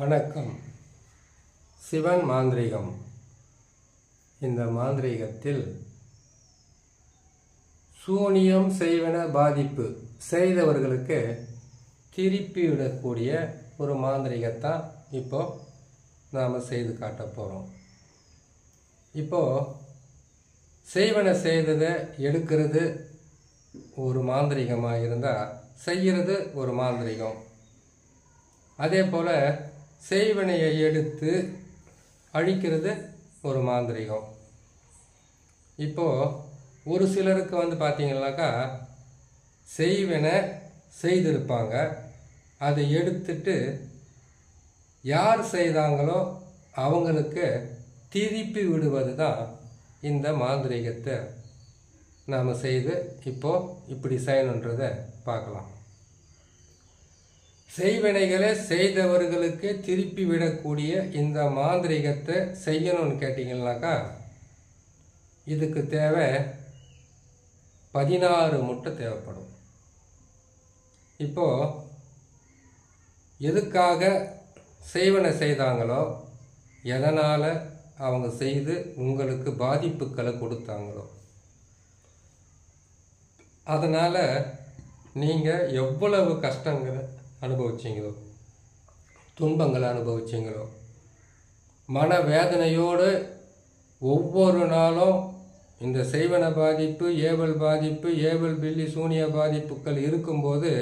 வணக்கம். சிவன் மாந்திரிகம். இந்த மாந்திரிகத்தில் சூனியம் செய்வன பாதிப்பு செய்தவர்களுக்கு திருப்பி விடக்கூடிய ஒரு மாந்திரிகத்தான் இப்போ நாம் செய்து காட்ட போகிறோம் இப்போ செய்வன செய்ததை எடுக்கிறது ஒரு மாந்திரீகமாக இருந்தால் செய்கிறது ஒரு மாந்திரிகம். அதே போல் செய்வினையை எடுத்து அழிக்கிறது ஒரு மாந்திரிகம். இப்போது ஒரு சிலருக்கு வந்து பார்த்தீங்கன்னாக்கா செய்வினை செய்திருப்பாங்க. அதை எடுத்துட்டு யார் செய்தாங்களோ அவங்களுக்கு திருப்பி விடுவது தான் இந்த மாந்திரிகத்தை நாம் செய்து இப்போது இப்படி செய்யணுன்றதை பார்க்கலாம். செய்வினைகளை செய்தவர்களுக்கு திருப்பி விடக்கூடிய இந்த மாந்திரிகத்தை செய்யணும்னு கேட்டிங்கனாக்கா இதுக்கு தேவை பதினாறு முட்டை தேவைப்படும். இப்போ எதுக்காக செய்வனை செய்தாங்களோ எதனால் அவங்க செய்து உங்களுக்கு பாதிப்புகளை கொடுத்தாங்களோ அதனால் நீங்கள் எவ்வளவு கஷ்டங்களை அனுபவிச்சிங்களோ? துன்பங்களை அனுபவிச்சிங்களோ? மன வேதனையோடு ஒவ்வொரு நாளும் இந்த செய்வன பாதிப்பு ஏவல் பாதிப்பு ஏவல் பில்லி சூனிய பாதிப்புகள் இருக்கும்போது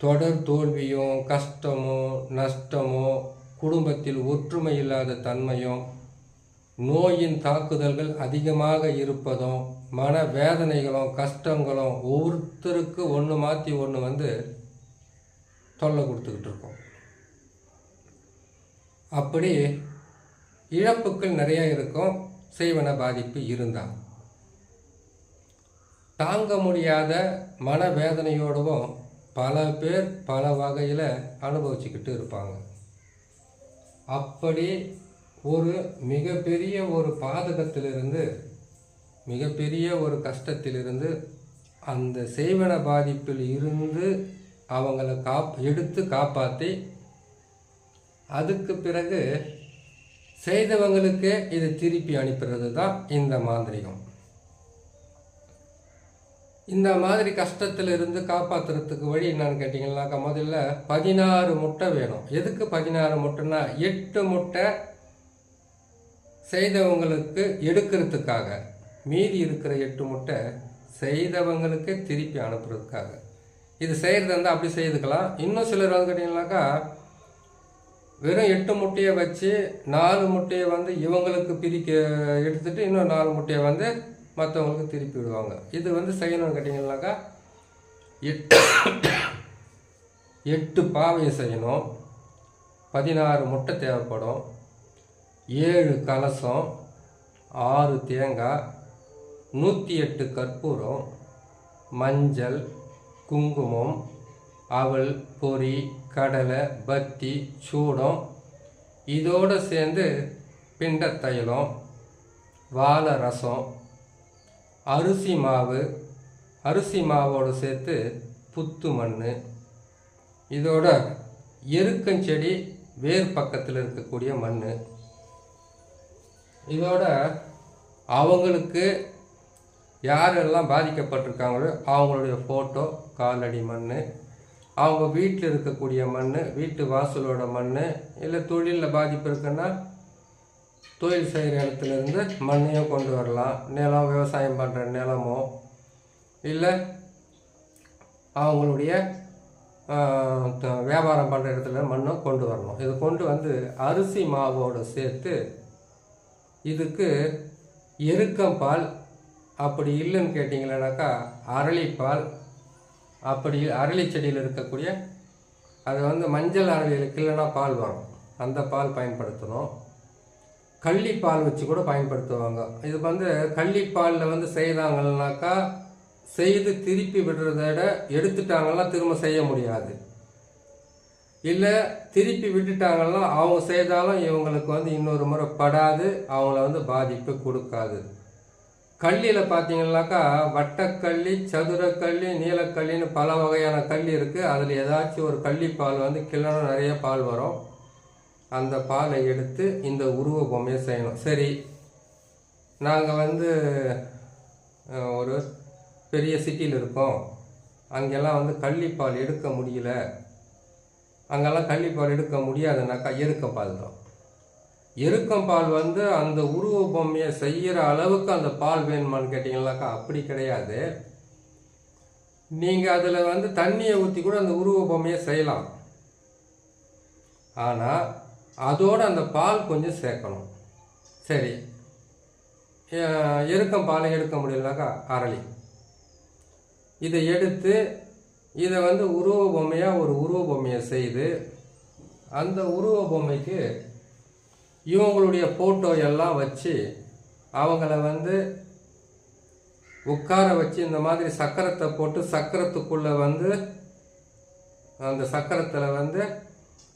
தொடர் தோல்வியும் கஷ்டமோ நஷ்டமோ குடும்பத்தில் ஒற்றுமை இல்லாத தன்மையும் நோயின் தாக்குதல்கள் அதிகமாக இருப்பதும் மன வேதனைகளும் கஷ்டங்களும் ஒவ்வொருத்தருக்கு ஒன்று மாற்றி ஒன்று வந்து தொல்லை கொடுத்துக்கிட்டு இருக்கோம். அப்படி இழப்புக்கள் நிறையா இருக்கும் செய்வன பாதிப்பு இருந்தால். தாங்க முடியாத மனவேதனையோடவும் பல பேர் பல வகையில் அனுபவிச்சுக்கிட்டு இருப்பாங்க. அப்படி ஒரு மிகப்பெரிய ஒரு பாதகத்திலிருந்து மிகப்பெரிய ஒரு கஷ்டத்திலிருந்து அந்த செய்வன பாதிப்பில் இருந்து அவங்கள காப் எடுத்து காப்பாற்றி அதுக்கு பிறகு செய்தவங்களுக்கு இதை திருப்பி அனுப்புறது தான் இந்த மாந்திரிகம். இந்த மாதிரி கஷ்டத்தில் இருந்து காப்பாற்றுறதுக்கு வழி என்னன்னு கேட்டிங்கன்னாக்கா முதல்ல பதினாறு முட்டை வேணும். எதுக்கு பதினாறு முட்டைன்னா எட்டு முட்டை செய்தவங்களுக்கு எடுக்கிறதுக்காக. மீதி இருக்கிற எட்டு முட்டை செய்தவங்களுக்கு திருப்பி அனுப்புறதுக்காக. இது செய்கிறது வந்து அப்படி செய்துக்கலாம். இன்னும் சிலர் வந்து கேட்டிங்கனாக்கா வெறும் எட்டு முட்டையை வச்சு நாலு முட்டையை வந்து இவங்களுக்கு பிரிக்க எடுத்துகிட்டு இன்னும் நாலு முட்டையை வந்து மற்றவங்களுக்கு திருப்பி விடுவாங்க. இது வந்து செய்யணும்னு கேட்டிங்கனாக்கா எட்டு எட்டு பாவையை செய்யணும். பதினாறு முட்டை தேவைப்படும். ஏழு கலசம் ஆறு தேங்காய் நூற்றி எட்டு கற்பூரம் மஞ்சள் குங்குமம் அவல் பொறி கடலை பத்தி சூடம் இதோடு சேர்ந்து பிண்ட தைலம் வாழை ரசம் அரிசி மாவு அரிசி மாவோடு சேர்த்து புத்து மண் இதோட எருக்கஞ்செடி வேர் பக்கத்தில் இருக்கக்கூடிய மண் இதோட அவங்களுக்கு யாரெல்லாம் பாதிக்கப்பட்டிருக்காங்களோ அவங்களுடைய ஃபோட்டோ காலடி மண் அவங்க வீட்டில் இருக்கக்கூடிய மண் வீட்டு வாசலோட மண் இல்லை தொழிலில் பாதிப்பு இருக்குன்னா தொழில் செய்கிற இடத்துலேருந்து மண்ணையும் கொண்டு வரலாம். நிலம் விவசாயம் பண்ணுற நிலமோ இல்லை அவங்களுடைய வியாபாரம் பண்ணுற இடத்துல மண்ணும் கொண்டு வரணும். இது கொண்டு வந்து அரிசி மாவோடு சேர்த்து இதுக்கு எருக்கம்பால் அப்படி இல்லைன்னு கேட்டிங்களேனாக்கா அரளிப்பால் அப்படி அரளி செடியில் இருக்கக்கூடிய அது வந்து மஞ்சள் அரளிகளுக்கு இல்லைன்னா பால் வரும். அந்த பால் பயன்படுத்தணும். கள்ளிப்பால் வச்சு கூட பயன்படுத்துவாங்க. இது வந்து கள்ளிப்பாலில் வந்து செய்தாங்கன்னாக்கா செய்து திருப்பி விடுறத விட எடுத்துட்டாங்கன்னா திரும்ப செய்ய முடியாது. இல்லை திருப்பி விட்டுட்டாங்கன்னா அவங்க செய்தாலும் இவங்களுக்கு வந்து இன்னொரு முறை படாது அவங்கள வந்து பாதிப்பு கொடுக்காது. கல்லியில் பார்த்தீங்கன்னாக்கா வட்டக்கல்லி சதுரக்கல்லி நீலக்கல்லின்னு பல வகையான கல் இருக்குது அதில் ஏதாச்சும் ஒரு கள்ளி பால் வந்து கிளறும் நிறைய பால் வரும். அந்த பாலை எடுத்து இந்த உருவ பொம்மையை செய்யணும். சரி நாங்கள் வந்து ஒரு பெரிய சிட்டியில் இருக்கோம். அங்கெல்லாம் வந்து கள்ளிப்பால் எடுக்க முடியல. அங்கெல்லாம் கள்ளிப்பால் எடுக்க முடியாதுனாக்கா எருக்கம் பால் தான் எருக்கம் பால் வந்து அந்த உருவ பொம்மையை செய்கிற அளவுக்கு அந்த பால் வேணுமான்னு கேட்டிங்கனாக்கா அப்படி கிடையாது. நீங்கள் அதில் வந்து தண்ணியை ஊற்றி கூட அந்த உருவ பொம்மையை செய்யலாம். ஆனால் அதோட அந்த பால் கொஞ்சம் சேர்க்கணும். சரி. எருக்கம் பாலை எடுக்க முடியலனாக்கா அரளி. இதை எடுத்து இதை வந்து உருவ பொம்மையாக ஒரு உருவ பொம்மையை செய்து அந்த உருவ பொம்மைக்கு இவங்களுடைய ஃபோட்டோ எல்லாம் வச்சு அவங்கள வந்து உட்கார வச்சு இந்த மாதிரி சக்கரத்தை போட்டு சக்கரத்துக்குள்ளே வந்து அந்த சக்கரத்தில் வந்து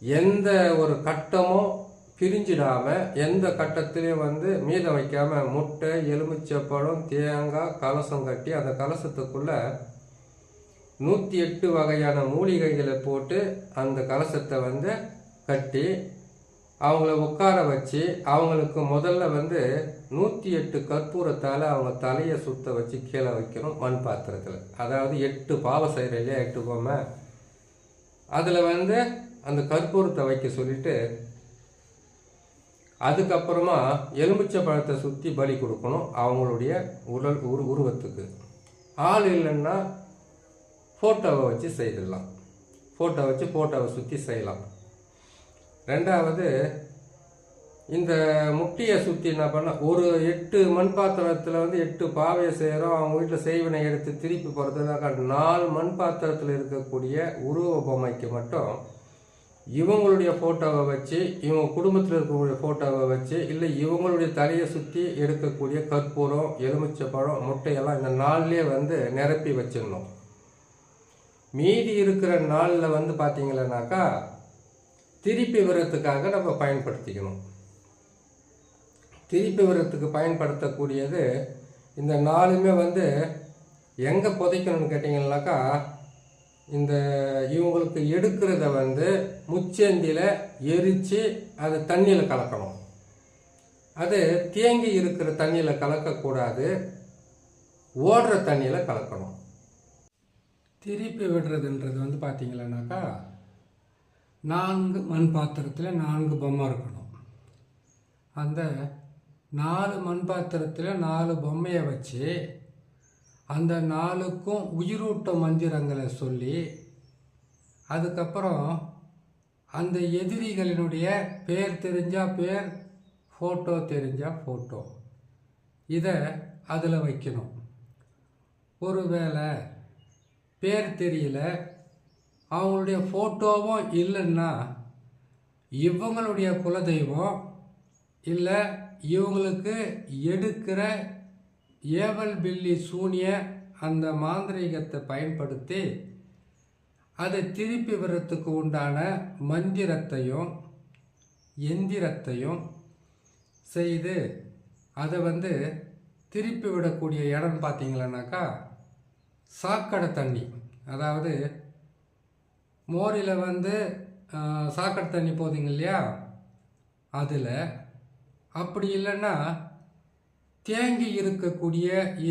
எந்த ஒரு கட்டமும் பிரிஞ்சிடாமல் எந்த கட்டத்திலையும் வந்து மீதம் வைக்காமல் முட்டை எலுமிச்சப்பழம் தேங்காய் கலசம் கட்டி அந்த கலசத்துக்குள்ளே நூற்றி எட்டு வகையான மூலிகைகளை போட்டு அந்த கலசத்தை வந்து கட்டி அவங்கள உட்கார வச்சு அவங்களுக்கு முதல்ல வந்து நூற்றி எட்டு கற்பூரத்தால் அவங்க தலையை சுத்த வச்சு கீழே வைக்கணும் மண் பாத்திரத்தில். அதாவது எட்டு பாவ செய்கிற இல்லையா எட்டு பொம்மை? அதில் வந்து அந்த கற்பூரத்தை வைக்க சொல்லிட்டு அதுக்கப்புறமா எலுமிச்சை பழத்தை சுற்றி பலி கொடுக்கணும் அவங்களுடைய உடல் உரு உருவத்துக்கு. ஆள் இல்லைன்னா ஃபோட்டோவை வச்சு செய்திடலாம். ஃபோட்டோ வச்சு ஃபோட்டோவை சுற்றி செய்யலாம். ரெண்டாவது இந்த முட்டியை சுற்றி என்ன பண்ண ஒரு எட்டு மண் பாத்திரத்தில் வந்து எட்டு பாவையை செய்கிறோம் அவங்க வீட்டில் செய்வினை எடுத்து திருப்பி போகிறதுனாக்கா நாலு மண் பாத்திரத்தில் இருக்கக்கூடிய உருவ பொம்மைக்கு மட்டும் இவங்களுடைய ஃபோட்டோவை வச்சு இவங்க குடும்பத்தில் இருக்கக்கூடிய ஃபோட்டோவை வச்சு இல்லை இவங்களுடைய தலையை சுற்றி எடுக்கக்கூடிய கற்பூரம் எலுமிச்சைப்பழம் முட்டையெல்லாம் இந்த நாள்லேயே வந்து நிரப்பி வச்சிடணும். மீதி இருக்கிற நாளில் வந்து பார்த்தீங்களன்னாக்கா திருப்பி வர்றதுக்காக நம்ம பயன்படுத்திக்கணும். திருப்பி வர்றதுக்கு பயன்படுத்தக்கூடியது இந்த நாலுமே வந்து எங்கே புதைக்கணும்னு கேட்டிங்கன்னாக்கா இந்த இவங்களுக்கு எடுக்கிறத வந்து முச்சேந்தியில் எரித்து அதை தண்ணியில் கலக்கணும். அது தேங்கி இருக்கிற தண்ணியில் கலக்கக்கூடாது. ஓடுற தண்ணியில் கலக்கணும். திருப்பி விடுறதுன்றது வந்து பார்த்தீங்களன்னாக்கா நான்கு மண் பாத்திரத்தில் நான்கு பொம்மை இருக்கணும். அந்த நாலு மண் பாத்திரத்தில் நாலு பொம்மையை வச்சு அந்த நாலுக்கும் உயிரூட்ட மந்திரங்களை சொல்லி அதுக்கப்புறம் அந்த எதிரிகளினுடைய பேர் தெரிஞ்சால் பேர் ஃபோட்டோ தெரிஞ்சால் ஃபோட்டோ இதை அதில் வைக்கணும். ஒருவேளை பேர் தெரியல அவங்களுடைய ஃபோட்டோவும் இல்லைன்னா இவங்களுடைய குலதெய்வம் இல்லை இவங்களுக்கு எடுக்கிற ஏவல் பில்லி சூனிய அந்த மாந்திரீகத்தை பயன்படுத்தி அதை திருப்பி வர்றதுக்கு உண்டான மந்திரத்தையும் எந்திரத்தையும் செய்து அதை வந்து திருப்பி விடக்கூடிய இடம் பார்த்தீங்களன்னாக்கா சாக்கடை தண்ணி. அதாவது மோரில் வந்து சாக்கடை தண்ணி போதுங்க இல்லையா? அதில். அப்படி இல்லைன்னா தேங்கி இருக்கக்கூடிய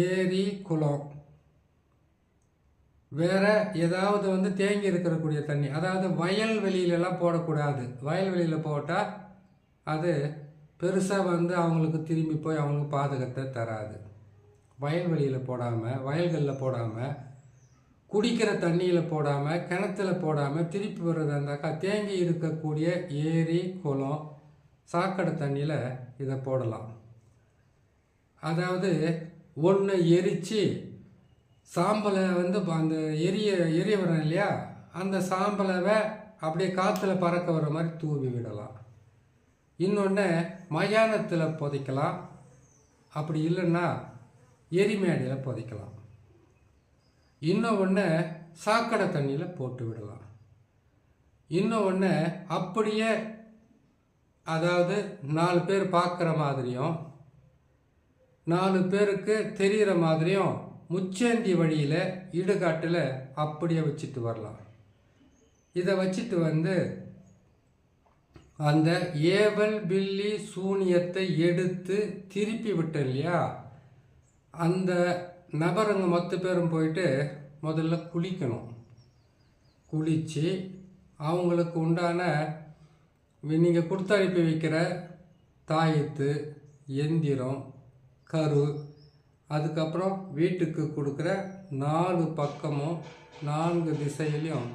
ஏரி குளம். வேற ஏதாவது வந்து தேங்கி இருக்கக்கூடிய தண்ணி. அதாவது வயல்வெளியிலலாம் போடக்கூடாது. வயல்வெளியில் போட்டால் அது பெருசாக வந்து அவங்களுக்கு திரும்பி போய் அவங்களுக்கு பாதகத்தை தராது. வயல்வெளியில் போடாமல் வயல்களில் போடாமல் குடிக்கிற தண்ணியில் போடாமல் கிணத்துல போடாமல் திருப்பி வர்றதா இருந்தாக்கா தேங்கி இருக்கக்கூடிய ஏரி குளம் சாக்கடை தண்ணியில் இதை போடலாம். அதாவது ஒன்று எரித்து சாம்பலை வந்து அந்த எரிய எரிய வரும் இல்லையா? அந்த சாம்பலவை அப்படியே காற்றுல பறக்க வர மாதிரி தூவி விடலாம். இன்னொன்று மயானத்தில் புதைக்கலாம். அப்படி இல்லைன்னா எரிமேடையில் புதைக்கலாம். இன்னும் ஒன்று சாக்கடை தண்ணியில் போட்டு விடலாம். இன்னும் ஒன்று அப்படியே அதாவது நாலு பேர் பார்க்குற மாதிரியும் நாலு பேருக்கு தெரிகிற மாதிரியும் முச்சேந்தி வழியில் இடுகாட்டில் அப்படியே வச்சுட்டு வரலாம். இதை வச்சுட்டு வந்து அந்த ஏவல் பில்லி சூனியத்தை எடுத்து திருப்பி விட்டேன் இல்லையா? அந்த நபருங்க மொத்த பேரும் போயிட்டு முதல்ல குளிக்கணும். குளித்து அவங்களுக்கு உண்டான நீங்கள் கொடுத்து அனுப்பி வைக்கிற தாயத்து எந்திரம் கரு அதுக்கப்புறம் வீட்டுக்கு கொடுக்குற நாலு பக்கமும் நான்கு திசையிலையும்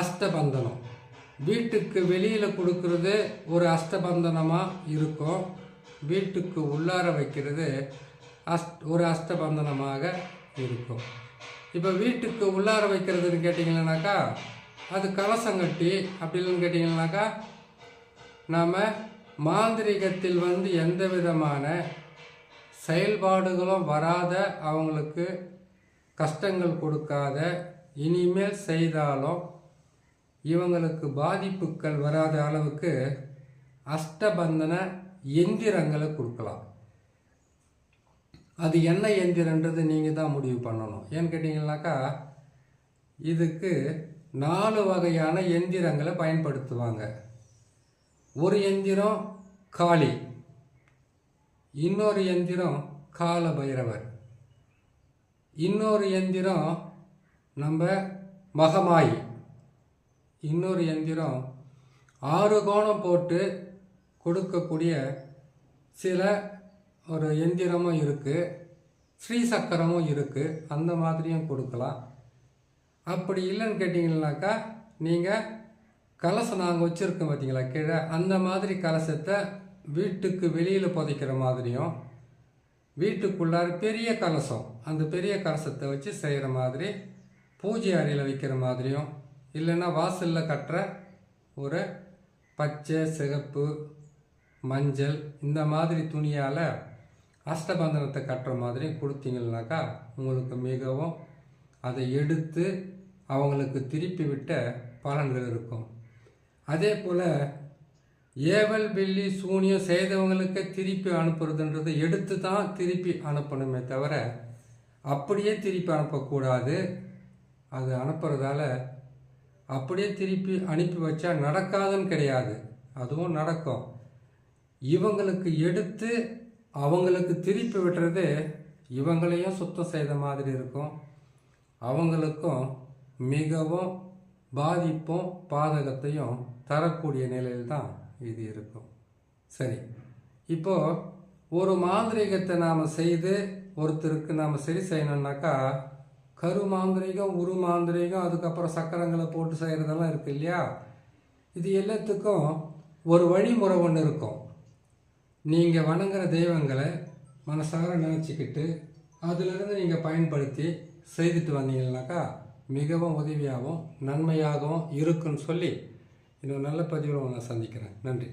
அஷ்டபந்தனம். வீட்டுக்கு வெளியில் கொடுக்கறது ஒரு அஷ்டபந்தனமாக இருக்கும் வீட்டுக்கு உள்ளார வைக்கிறது அஷ்ட ஒரு அஷ்டபந்தனமாக இருக்கும். இப்போ வீட்டுக்கு உள்ளார வைக்கிறதுன்னு கேட்டிங்கன்னாக்கா அது கலசம் கட்டி அப்படி இல்லைன்னு கேட்டிங்கன்னாக்கா நாம் மாந்திரிகத்தில் வந்து எந்த விதமான செயல்பாடுகளும் வராத அவங்களுக்கு கஷ்டங்கள் கொடுக்காத இனிமேல் செய்தாலும் இவங்களுக்கு பாதிப்புகள் வராத அளவுக்கு அஷ்டபந்தன எந்திரங்களை கொடுக்கலாம். அது என்ன எந்திரன்றது நீங்கள் தான் முடிவு பண்ணணும். ஏன்னு கேட்டிங்கனாக்கா இதுக்கு நாலு வகையான எந்திரங்களை பயன்படுத்துவாங்க. ஒரு எந்திரம் காளி இன்னொரு எந்திரம் கால பைரவர் இன்னொரு எந்திரம் நம்ம மகமாயி இன்னொரு எந்திரம் ஆறு கோணம் போட்டு கொடுக்கக்கூடிய சில ஒரு எந்திரமும் இருக்குது ஸ்ரீ சக்கரமும் இருக்குது அந்த மாதிரியும் கொடுக்கலாம். அப்படி இல்லைன்னு கேட்டிங்கனாக்கா நீங்கள் கலசம் நாங்கள் வச்சுருக்கோம் பார்த்தீங்களா கீழே. அந்த மாதிரி கலசத்தை வீட்டுக்கு வெளியில் புதைக்கிற மாதிரியும் வீட்டுக்குள்ளார பெரிய கலசம் அந்த பெரிய கலசத்தை வச்சு செய்கிற மாதிரி பூஜை அறையில் வைக்கிற மாதிரியும் இல்லைன்னா வாசலில் கட்டுற ஒரு பச்சை சிகப்பு மஞ்சள் இந்த மாதிரி துணியால் அஷ்டபந்தனத்தை கட்டுற மாதிரி கொடுத்தீங்கன்னாக்கா உங்களுக்கு மிகவும் அதை எடுத்து அவங்களுக்கு திருப்பி விட்ட பலன்கள் இருக்கும். அதே போல் ஏவல் பில்லி சூனியம் செய்தவங்களுக்கு திருப்பி அனுப்புறதுன்றது எடுத்து தான் திருப்பி அனுப்பணுமே தவிர அப்படியே திருப்பி அனுப்பக்கூடாது. அது அனுப்புறதால அப்படியே திருப்பி அனுப்பி வச்சா நடக்காதுன்னு கிடையாது. அதுவும் நடக்கும். இவங்களுக்கு எடுத்து அவங்களுக்கு திருப்பி விடுறது இவங்களையும் சுத்தம் செய்த மாதிரி இருக்கும். அவங்களுக்கும் மிகவும் பாதிப்பும் பாதகத்தையும் தரக்கூடிய நிலையில் தான் இது இருக்கும். சரி இப்போ ஒரு மாந்திரீகத்தை நாம் செய்து ஒருத்தருக்கு நாம் சரி செய்யணும்னாக்கா கரு மாந்திரீகம் உரு மாந்திரிகம் அதுக்கப்புறம் சக்கரங்களை போட்டு செய்கிறதெல்லாம் இருக்கு இல்லையா? இது எல்லாத்துக்கும் ஒரு வழிமுறை ஒன்று இருக்கும். நீங்கள் வணங்குற தெய்வங்களை மனசார நினச்சிக்கிட்டு அதிலிருந்து நீங்கள் பயன்படுத்தி செய்துட்டு வந்தீங்கன்னாக்கா மிகவும் உதவியாகவும் நன்மையாகவும் இருக்குன்னு சொல்லி இன்னொரு நல்ல பதிவில் உங்களை சந்திக்கிறேன். நன்றி.